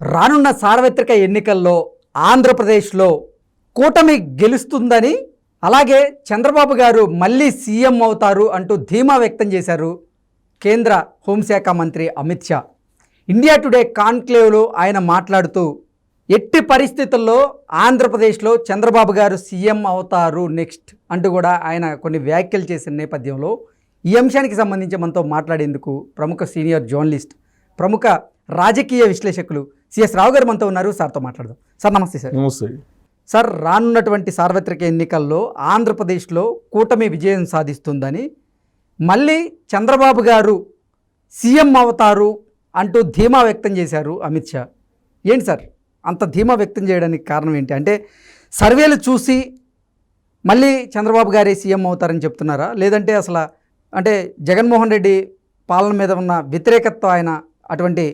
రానున్న సార్వత్రిక ఎన్నికల్లో ఆంధ్రప్రదేశ్లో కూటమి గెలుస్తుందని అలాగే చంద్రబాబు గారు మళ్ళీ సీఎం అవుతారు అంటూ ధీమా వ్యక్తం చేశారు కేంద్ర హోంశాఖ మంత్రి అమిత్ షా. ఇండియా టుడే కాన్క్లేవ్లో ఆయన మాట్లాడుతూ ఎట్టి పరిస్థితుల్లో ఆంధ్రప్రదేశ్లో చంద్రబాబు గారు సీఎం అవుతారు నెక్స్ట్ అంటూ కూడా ఆయన కొన్ని వ్యాఖ్యలు చేసిన నేపథ్యంలో ఈ అంశానికి సంబంధించి మనతో మాట్లాడేందుకు ప్రముఖ సీనియర్ జర్నలిస్ట్ ప్రముఖ రాజకీయ విశ్లేషకులు సిఎస్ రావు గారు మనతో ఉన్నారు. సార్తో మాట్లాడదాం. సార్ నమస్తే సార్. నమస్తే. సార్ రానున్నటువంటి సార్వత్రిక ఎన్నికల్లో ఆంధ్రప్రదేశ్లో కూటమి విజయం సాధిస్తుందని మళ్ళీ చంద్రబాబు గారు సీఎం అవుతారు అంటూ ధీమా వ్యక్తం చేశారు అమిత్ షా. ఏంటి సార్? అంత ధీమా వ్యక్తం చేయడానికి కారణం ఏంటి? అంటే సర్వేలు చూసి మళ్ళీ చంద్రబాబు గారే సీఎం అవుతారని చెప్తున్నారా? లేదంటే అసలు అంటే జగన్మోహన్ రెడ్డి పాలన మీద ఉన్న వ్యతిరేకత్వం ఆయన అటువంటి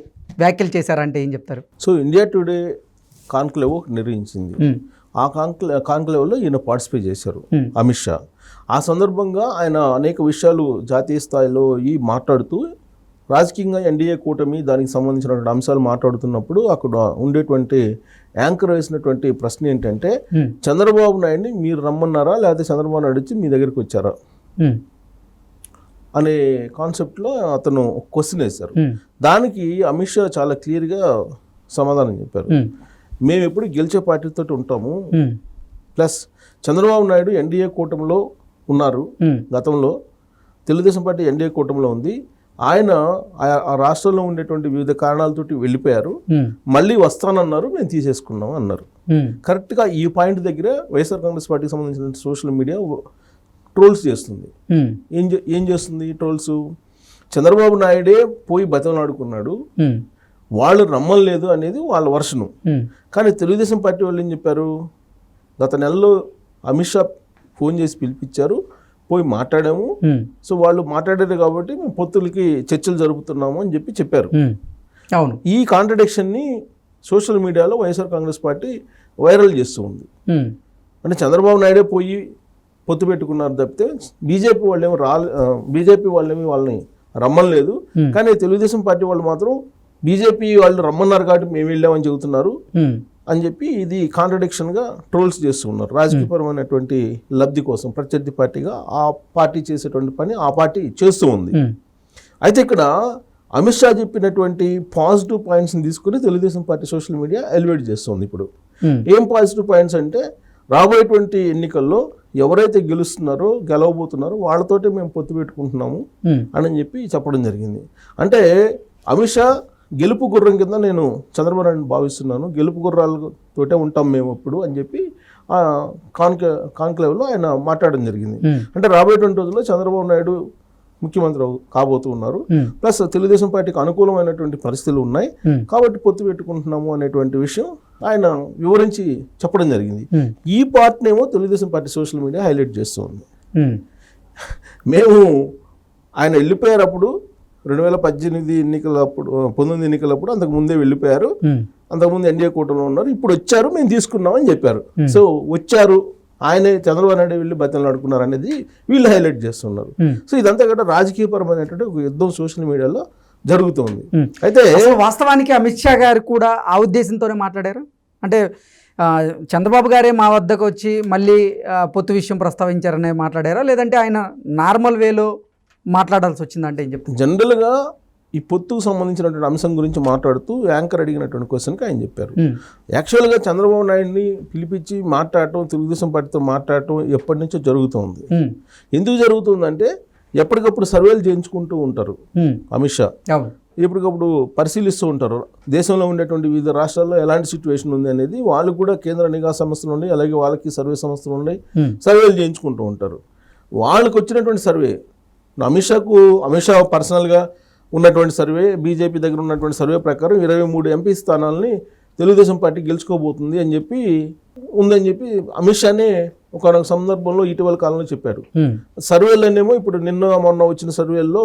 వ్యాఖ్యలు చేశారంటే ఏం చెప్తారు? సో ఇండియా టుడే కాన్క్లేవ్ నిర్వహించింది ఆ కాన్క్లే కాన్క్లేవ్లో ఈయన పార్టిసిపేట్ చేశారు అమిత్ షా. ఆ సందర్భంగా ఆయన అనేక విషయాలు జాతీయ స్థాయిలో ఈ మాట్లాడుతూ రాజకీయంగా ఎన్డీఏ కూటమి దానికి సంబంధించినటువంటి అంశాలు మాట్లాడుతున్నప్పుడు అక్కడ ఉండేటువంటి యాంకర్ వేసినటువంటి ప్రశ్న ఏంటంటే చంద్రబాబు నాయుడిని మీరు రమ్మన్నారా? లేకపోతే చంద్రబాబు నాయుడు వచ్చి మీ దగ్గరికి వచ్చారా? అనే కాన్సెప్ట్లో అతను క్వశ్చన్ వేశారు. దానికి అమిత్ షా చాలా క్లియర్గా సమాధానం చెప్పారు. మేము ఎప్పుడు గెలిచే పార్టీతో ఉంటాము. ప్లస్ చంద్రబాబు నాయుడు ఎన్డీఏ కూటమిలో ఉన్నారు. గతంలో తెలుగుదేశం పార్టీ ఎన్డీఏ కూటమిలో ఉంది. ఆయన ఆ- ఆ రాష్ట్రంలో ఉండేటువంటి వివిధ కారణాలతోటి వెళ్ళిపోయారు. మళ్ళీ వస్తానన్నారు మేము తీసేసుకున్నాం అన్నారు. కరెక్ట్గా ఈ పాయింట్ దగ్గర వైఎస్ఆర్ కాంగ్రెస్ పార్టీకి సంబంధించిన సోషల్ మీడియా ట్రోల్స్ చేస్తుంది. ఏం ఏం చేస్తుంది ట్రోల్స్? చంద్రబాబు నాయుడే పోయి బతలాడుకున్నాడు ఉమ్, వాళ్ళు రమ్మలేదు అనేది వాళ్ళ వర్షను. కానీ తెలుగుదేశం పార్టీ వాళ్ళు ఏం చెప్పారు? గత నెలలో అమిత్ షా ఫోన్ చేసి పిలిపించారు. పోయి మాట్లాడాము. సో వాళ్ళు మాట్లాడారు కాబట్టి మేము పొత్తులకి చర్చలు జరుపుతున్నాము అని చెప్పి చెప్పారు. అవును. ఈ కాంట్రడిక్షన్ని సోషల్ మీడియాలో వైఎస్ఆర్ కాంగ్రెస్ పార్టీ వైరల్ చేస్తూ ఉంది. అంటే చంద్రబాబు నాయుడే పోయి పొత్తు పెట్టుకున్నారు తప్పితే బీజేపీ వాళ్ళేమో రా బీజేపీ వాళ్ళేమి వాళ్ళని రమ్మలేదు. కానీ తెలుగుదేశం పార్టీ వాళ్ళు మాత్రం బీజేపీ వాళ్ళు రమ్మన్నారు కాబట్టి మేము వెళ్ళామని చెబుతున్నారు అని చెప్పి ఇది కాంట్రడిక్షన్గా ట్రోల్స్ చేస్తున్నారు. రాజకీయపరమైనటువంటి లబ్ధి కోసం ప్రత్యర్థి పార్టీగా ఆ పార్టీ చేసేటువంటి పని ఆ పార్టీ చేస్తూ ఉంది. అయితే ఇక్కడ అమిత్ షా చెప్పినటువంటి పాజిటివ్ పాయింట్స్ని తీసుకుని Telugu Desam party social media elevate చేస్తుంది ఇప్పుడు. ఏం పాజిటివ్ పాయింట్స్ అంటే రాబోయేటువంటి ఎన్నికల్లో ఎవరైతే గెలుస్తున్నారో గెలవబోతున్నారో వాళ్ళతోటే మేము పొత్తు పెట్టుకుంటున్నాము అని చెప్పి చెప్పడం జరిగింది. అంటే అమిత్ షా గెలుపు గుర్రం కింద నేను చంద్రబాబు నాయుడు భావిస్తున్నాను. గెలుపు గుర్రాలతోటే ఉంటాం మేము ఇప్పుడు అని చెప్పి కాన్క్లేవ్లో ఆయన మాట్లాడడం జరిగింది. అంటే రాబోయేటువంటి రోజుల్లో చంద్రబాబు నాయుడు ముఖ్యమంత్రి కాబోతూ ఉన్నారు. ప్లస్ తెలుగుదేశం పార్టీకి అనుకూలమైనటువంటి పరిస్థితులు ఉన్నాయి. కాబట్టి పొత్తు పెట్టుకుంటున్నాము అనేటువంటి విషయం ఆయన వివరించి చెప్పడం జరిగింది. ఈ పార్ట్నేమో Telugu Desam party social media highlight చేస్తుంది ఉమ్, మేము. ఆయన వెళ్ళిపోయారప్పుడు రెండు వేల పద్దెనిమిది ఎన్నికలప్పుడు పంతొమ్మిది ఎన్నికలప్పుడు అంతకు ముందే వెళ్ళిపోయారు. అంతకుముందు ఎన్డీఏ కూటమిలో ఉన్నారు. ఇప్పుడు వచ్చారు మేము తీసుకున్నామని చెప్పారు. సో వచ్చారు ఆయనే చంద్రబాబు నాయుడు వెళ్ళి బతిని ఆడుకున్నారు అనేది వీళ్ళు హైలైట్ చేస్తున్నారు. సో ఇదంతా కూడా రాజకీయపరమైనటువంటి ఒక యుద్ధం సోషల్ మీడియాలో జరుగుతుంది. అయితే వాస్తవానికి అమిత్ షా గారు కూడా ఆ ఉద్దేశంతోనే మాట్లాడారు? అంటే చంద్రబాబు గారే మా వద్దకు వచ్చి మళ్ళీ పొత్తు విషయం ప్రస్తావించారనే మాట్లాడారా? లేదంటే ఆయన నార్మల్ వేలో మాట్లాడాల్సి వచ్చిందంటే ఏం చెప్తారు? జనరల్గా ఈ పొత్తుకు సంబంధించినటువంటి అంశం గురించి మాట్లాడుతూ యాంకర్ అడిగినటువంటి క్వశ్చన్కి ఆయన చెప్పారు. యాక్చువల్గా చంద్రబాబు నాయుడిని పిలిపించి మాట్లాడటం తెలుగుదేశం పార్టీతో మాట్లాడటం ఎప్పటి నుంచో జరుగుతోంది. ఎందుకు జరుగుతుందంటే ఎప్పటికప్పుడు సర్వేలు చేయించుకుంటూ ఉంటారు అమిత్ షా. ఎప్పటికప్పుడు పరిశీలిస్తూ ఉంటారు. దేశంలో ఉండేటువంటి వివిధ రాష్ట్రాల్లో ఎలాంటి సిచ్యువేషన్ ఉంది అనేది వాళ్ళు కూడా కేంద్ర నిఘా సంస్థలు ఉన్నాయి అలాగే వాళ్ళకి సర్వే సంస్థలు ఉన్నాయి. సర్వేలు చేయించుకుంటూ ఉంటారు. వాళ్ళకి వచ్చినటువంటి సర్వే అమిత్ షాకు అమిత్ షా పర్సనల్గా ఉన్నటువంటి సర్వే బీజేపీ దగ్గర ఉన్నటువంటి సర్వే ప్రకారం ఇరవై మూడు ఎంపీ స్థానాలని తెలుగుదేశం పార్టీ గెలుచుకోబోతుంది అని చెప్పి ఉందని చెప్పి అమిత్ షానే ఒక సందర్భంలో ఇటీవల కాలంలో చెప్పారు. సర్వేలోనేమో ఇప్పుడు నిన్న మొన్న వచ్చిన సర్వేల్లో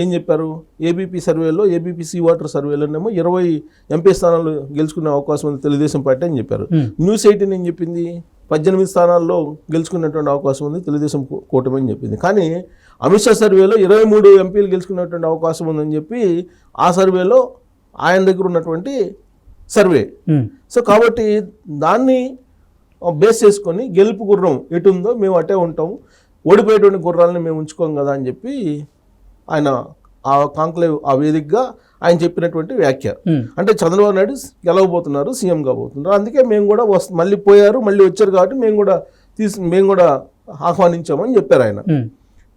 ఏం చెప్పారు? ఏబీపీ సర్వేలో ఏబీపీ సీ వాటర్ సర్వేలోనేమో ఇరవై ఎంపీ స్థానాలు గెలుచుకునే అవకాశం ఉంది తెలుగుదేశం పార్టీ అని చెప్పారు. న్యూస్ ఎయిటీన్ ఏం చెప్పింది? పద్దెనిమిది స్థానాల్లో గెలుచుకునేటువంటి అవకాశం ఉంది తెలుగుదేశం కూటమి అని చెప్పింది. కానీ అమిత్ షా సర్వేలో ఇరవై మూడు ఎంపీలు గెలుచుకునేటువంటి అవకాశం ఉందని చెప్పి ఆ సర్వేలో ఆయన దగ్గర ఉన్నటువంటి సర్వే. సో కాబట్టి దాన్ని బేస్ చేసుకొని గెలుపు గుర్రం ఎటు ఉందో మేము అటే ఉంటాము. ఓడిపోయేటువంటి గుర్రాలని మేము ఉంచుకోం కదా అని చెప్పి ఆయన ఆ కాంక్లేవ్ ఆ వేదికగా ఆయన చెప్పినటువంటి వ్యాఖ్య. అంటే చంద్రబాబు నాయుడు గెలవబోతున్నారు సీఎం కాబోతున్నారు. అందుకే మేము కూడా మళ్ళీ పోయారు మళ్ళీ వచ్చారు కాబట్టి మేము కూడా తీసి మేము కూడా ఆహ్వానించామని చెప్పారు ఆయన.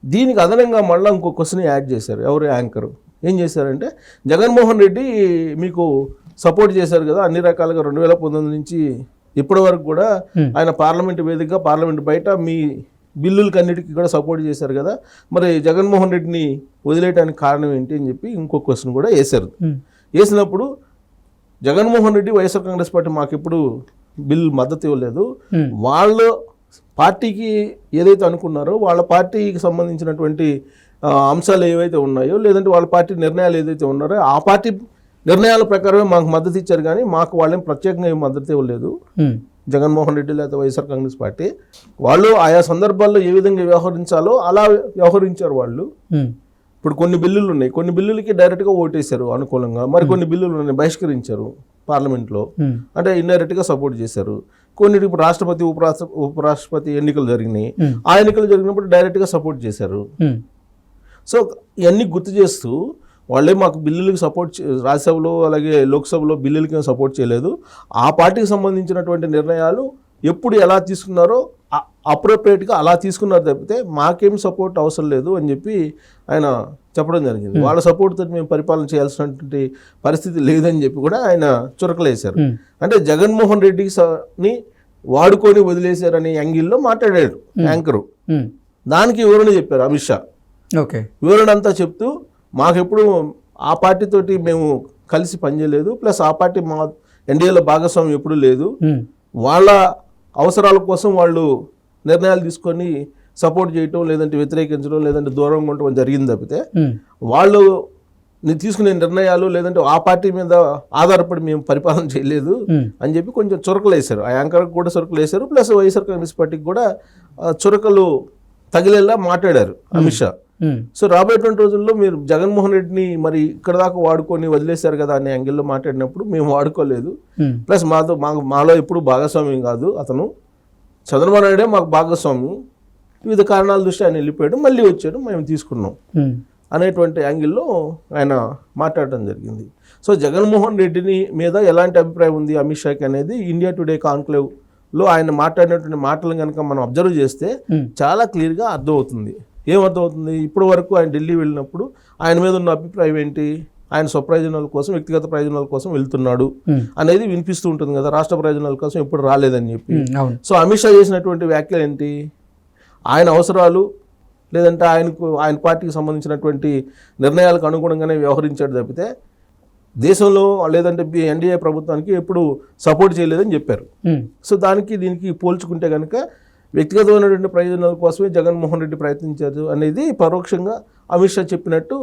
దీనికి అదనంగా మళ్ళీ ఇంకో క్వశ్చన్ యాడ్ చేశారు. ఎవరు? యాంకర్. ఏం చేశారంటే జగన్మోహన్ రెడ్డి మీకు సపోర్ట్ చేశారు కదా అన్ని రకాలుగా రెండు వేల పంతొమ్మిది నుంచి ఇప్పటి వరకు కూడా. ఆయన పార్లమెంట్ వేదికగా పార్లమెంట్ బయట మీ బిల్లులకి అన్నిటికీ కూడా సపోర్ట్ చేశారు కదా. మరి జగన్మోహన్ రెడ్డిని వదిలేయడానికి కారణం ఏంటి అని చెప్పి ఇంకో క్వశ్చన్ కూడా వేశారు. వేసినప్పుడు Jaganmohan Reddy YSR Congress party మాకు ఎప్పుడు బిల్ మద్దతు ఇవ్వలేదు. వాళ్ళు పార్టీకి ఏదైతే అనుకున్నారో వాళ్ళ పార్టీకి సంబంధించినటువంటి అంశాలు ఏవైతే ఉన్నాయో లేదంటే వాళ్ళ పార్టీ నిర్ణయాలు ఏదైతే ఉన్నారో ఆ పార్టీ నిర్ణయాల ప్రకారమే మాకు మద్దతు ఇచ్చారు కానీ మాకు వాళ్ళేం ప్రత్యేకంగా ఏం మద్దతు ఇవ్వలేదు. జగన్మోహన్ రెడ్డి లేదా వైఎస్ఆర్ కాంగ్రెస్ పార్టీ. వాళ్ళు ఆయా సందర్భాల్లో ఏ విధంగా వ్యవహరించాలో అలా వ్యవహరించారు వాళ్ళు. ఇప్పుడు కొన్ని బిల్లులు ఉన్నాయి. కొన్ని బిల్లులకి డైరెక్ట్గా ఓటేశారు అనుకూలంగా. మరి కొన్ని బిల్లులు ఉన్నాయి. బహిష్కరించారు పార్లమెంట్లో. అంటే ఇండైరెక్ట్గా సపోర్ట్ చేశారు. కొన్నిటికి ఇప్పుడు రాష్ట్రపతి ఉపరాష్ట్ర ఉపరాష్ట్రపతి ఎన్నికలు జరిగినాయి. ఆ ఎన్నికలు జరిగినప్పుడు డైరెక్ట్గా సపోర్ట్ చేశారు. సో ఇవన్నీ గుర్తు చేస్తూ వాళ్ళే మాకు బిల్లులకు సపోర్ట్ రాజ్యసభలో అలాగే లోక్సభలో బిల్లులకి సపోర్ట్ చేయలేదు. ఆ పార్టీకి సంబంధించినటువంటి నిర్ణయాలు ఎప్పుడు ఎలా తీసుకున్నారో అప్రోప్రియేట్గా అలా తీసుకున్నారు తప్పితే మాకేం సపోర్ట్ అవసరం లేదు అని చెప్పి ఆయన చెప్పడం జరిగింది. వాళ్ళ సపోర్ట్ తోటి మేము పరిపాలన చేయాల్సినటువంటి పరిస్థితి లేదని చెప్పి కూడా ఆయన చురకలేశారు. అంటే జగన్మోహన్ రెడ్డి స- ని వాడుకొని వదిలేశారనే యాంగిల్లో మాట్లాడాడు యాంకరు. దానికి వివరణ చెప్పారు అమిత్ షా. ఓకే. వివరణ అంతా చెప్తూ మాకెప్పుడు ఆ పార్టీతోటి మేము కలిసి పనిచేయలేదు. ప్లస్ ఆ పార్టీ మా ఎన్డీఏలో భాగస్వామ్యం ఎప్పుడూ లేదు. వాళ్ళ అవసరాల కోసం వాళ్ళు నిర్ణయాలు తీసుకొని సపోర్ట్ చేయటం లేదంటే వ్యతిరేకించడం లేదంటే దూరంగా ఉండటం జరిగింది తప్పితే వాళ్ళు తీసుకునే నిర్ణయాలు లేదంటే ఆ పార్టీ మీద ఆధారపడి మేము పరిపాలన చేయలేదు అని చెప్పి కొంచెం చురకలు వేశారు. ఆ యాంకర్కి కూడా చురకలు వేశారు. ప్లస్ వైఎస్ఆర్ కాంగ్రెస్ పార్టీకి కూడా చురకలు తగిలేలా మాట్లాడారు అమిత్ షా. సో రాబోయేటువంటి రోజుల్లో మీరు జగన్మోహన్ రెడ్డిని మరి ఇక్కడ దాకా వాడుకొని వదిలేశారు కదా అనే యాంగిల్లో మాట్లాడినప్పుడు మేము వాడుకోలేదు. ప్లస్ మాతో మాకు మాలో ఎప్పుడు భాగస్వామ్యం కాదు అతను. చంద్రబాబు నాయుడే మాకు భాగస్వామ్యం వివిధ కారణాల దృష్ట్యా ఆయన వెళ్ళిపోయాడు మళ్ళీ వచ్చాడు మేము తీసుకున్నాం అనేటువంటి యాంగిల్లో ఆయన మాట్లాడటం జరిగింది. సో జగన్మోహన్ రెడ్డిని మీద ఎలాంటి అభిప్రాయం ఉంది అమిత్ షాకి అనేది ఇండియా టుడే కాన్క్లేవ్లో ఆయన మాట్లాడినటువంటి మాటలు కనుక మనం అబ్జర్వ్ చేస్తే చాలా క్లియర్గా అర్థమవుతుంది. ఏం అర్థమవుతుంది? ఇప్పటి వరకు ఆయన ఢిల్లీ వెళ్ళినప్పుడు ఆయన మీద ఉన్న అభిప్రాయం ఏంటి? ఆయన స్వప్రయోజనాల కోసం వ్యక్తిగత ప్రయోజనాల కోసం వెళ్తున్నాడు ఉమ్, అనేది వినిపిస్తూ ఉంటుంది కదా రాష్ట్ర ప్రయోజనాల కోసం ఎప్పుడు రాలేదని చెప్పి. అవును. సో అమిత్ షా చేసినటువంటి వ్యాఖ్యలు ఏంటి? ఆయన అవసరాలు లేదంటే ఆయనకు ఆయన పార్టీకి సంబంధించినటువంటి నిర్ణయాలకు అనుగుణంగానే వ్యవహరించాడు తప్పితే దేశంలో లేదంటే ఎన్డీఏ ప్రభుత్వానికి ఎప్పుడు సపోర్ట్ చేయలేదని చెప్పారు. ఉమ్, సో దానికి దీనికి పోల్చుకుంటే కనుక వ్యక్తిగతమైనటువంటి ప్రయోజనాల కోసమే జగన్మోహన్ రెడ్డి ప్రయత్నించారు అనేది పరోక్షంగా అమిత్ షా చెప్పినట్టు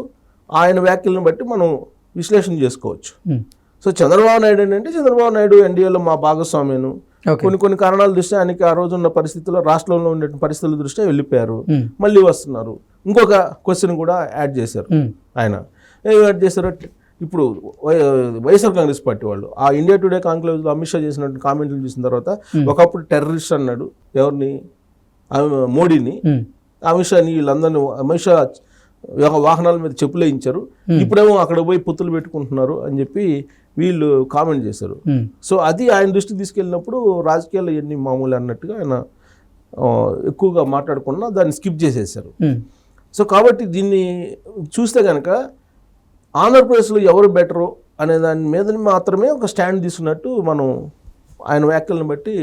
ఆయన వ్యాఖ్యలను బట్టి మనం విశ్లేషణ చేసుకోవచ్చు. ఉమ్, సో చంద్రబాబు నాయుడు ఏంటంటే చంద్రబాబు నాయుడు ఎన్డీఏలో మా భాగస్వామ్యను. కొన్ని కొన్ని కారణాల దృష్ట్యా ఆయనకి ఆ రోజు ఉన్న పరిస్థితుల్లో రాష్ట్రంలో ఉండే పరిస్థితుల దృష్ట్యా వెళ్ళిపోయారు. ఉమ్, మళ్ళీ వస్తున్నారు. ఇంకొక క్వశ్చన్ కూడా యాడ్ చేశారు ఉమ్, ఆయన. ఏం యాడ్ చేశారు? ఇప్పుడు వైఎస్ఆర్ కాంగ్రెస్ పార్టీ వాళ్ళు ఆ ఇండియా టుడే కాంక్లేవ్లో అమిత్ షా చేసినట్టు కామెంట్లు చూసిన తర్వాత ఒకప్పుడు టెర్రరిస్ట్ అన్నాడు. ఎవరిని? మోడీని. అమిత్ షాని వీళ్ళందరినీ అమిత్ షా వాహనాల మీద చెప్పులు వేయించారు. ఇప్పుడేమో అక్కడ పోయి పుత్తులు పెట్టుకుంటున్నారు అని చెప్పి వీళ్ళు కామెంట్ చేశారు. సో అది ఆయన దృష్టికి తీసుకెళ్ళినప్పుడు రాజకీయాలు ఎన్ని మామూలు అన్నట్టుగా ఆయన ఎక్కువగా మాట్లాడకుండా దాన్ని స్కిప్ చేసేసారు సో కాబట్టి దీన్ని చూస్తే కనుక ఆంధ్రప్రదేశ్లో ఎవరు బెటరు అనే దాని మీద మాత్రమే ఒక స్టాండ్ తీసుకున్నట్టు మనం ఆయన వ్యాఖ్యలను బట్టి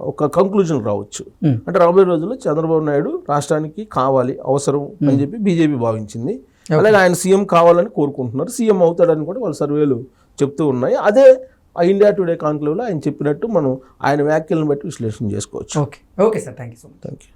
ఒక కంక్లూజన్ రావచ్చు. అంటే రాబోయే రోజుల్లో చంద్రబాబు నాయుడు రాష్ట్రానికి కావాలి అవసరం అని చెప్పి బీజేపీ భావించింది. అలాగే ఆయన సీఎం కావాలని కోరుకుంటున్నారు. సీఎం అవుతాడని కూడా వాళ్ళ సర్వేలు చెప్తూ ఉన్నాయి. అదే ఆ ఇండియా టుడే కాన్క్లేవ్లో ఆయన చెప్పినట్టు మనం ఆయన వ్యాఖ్యలను బట్టి విశ్లేషణ చేసుకోవచ్చు. Okay. Okay sir. Thank you so much. Thank you